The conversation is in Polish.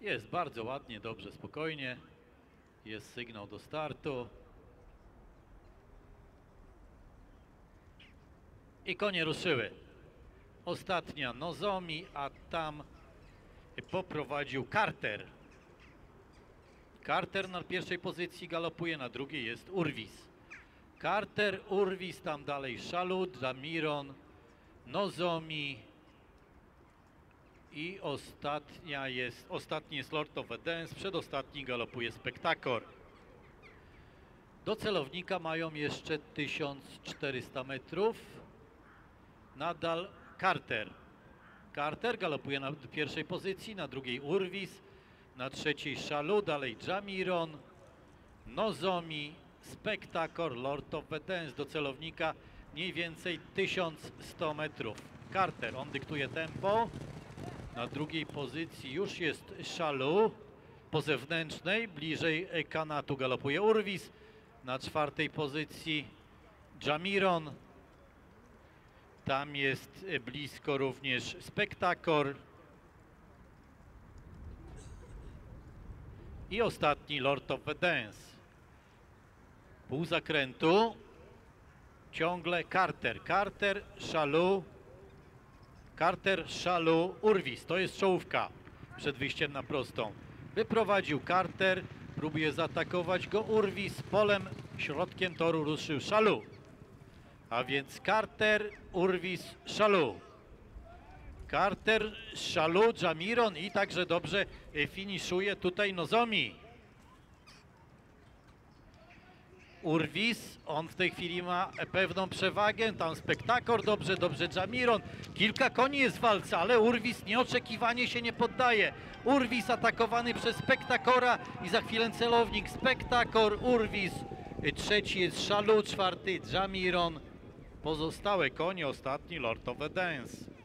Jest bardzo ładnie, dobrze, spokojnie. Jest sygnał do startu. I konie ruszyły. Ostatnia Nozomi, a tam poprowadził Carter. Carter na pierwszej pozycji galopuje, na drugiej jest Urwis. Carter, Urwis, tam dalej Szalut, Damiron, Nozomi i ostatnia jest, ostatni jest Lord of Dance, przedostatni galopuje Spektakor. Do celownika mają jeszcze 1400 metrów. Nadal Carter. Carter galopuje na pierwszej pozycji, na drugiej Urwis, na trzeciej Szalu, dalej Jamiron, Nozomi, Spektakor, Lord of Dance do celownika mniej więcej 1100 metrów. Carter, on dyktuje tempo. Na drugiej pozycji już jest Szalu. Po zewnętrznej, bliżej kanatu galopuje Urwis. Na czwartej pozycji Jamiron. Tam jest blisko również Spektakor. I ostatni Lord of the Dance. Pół zakrętu. Ciągle Carter. Carter, Szalu. Carter, Szalu, Urwis. To jest czołówka przed wyjściem na prostą. Wyprowadził Carter. Próbuje zaatakować go Urwis. Polem, środkiem toru ruszył Szalu. A więc Carter, Urwis, Szalu. Carter, Szalu, Jamiron i także dobrze e, finiszuje tutaj Nozomi. Urwis, on w tej chwili ma pewną przewagę, tam Spektakor, dobrze, dobrze Jamiron. Kilka koni jest w walce, ale Urwis nieoczekiwanie się nie poddaje. Urwis atakowany przez Spektakora i za chwilę celownik Spektakor, Urwis. Trzeci jest Szalu, czwarty Jamiron. Pozostałe konie, ostatni Lord of Dance.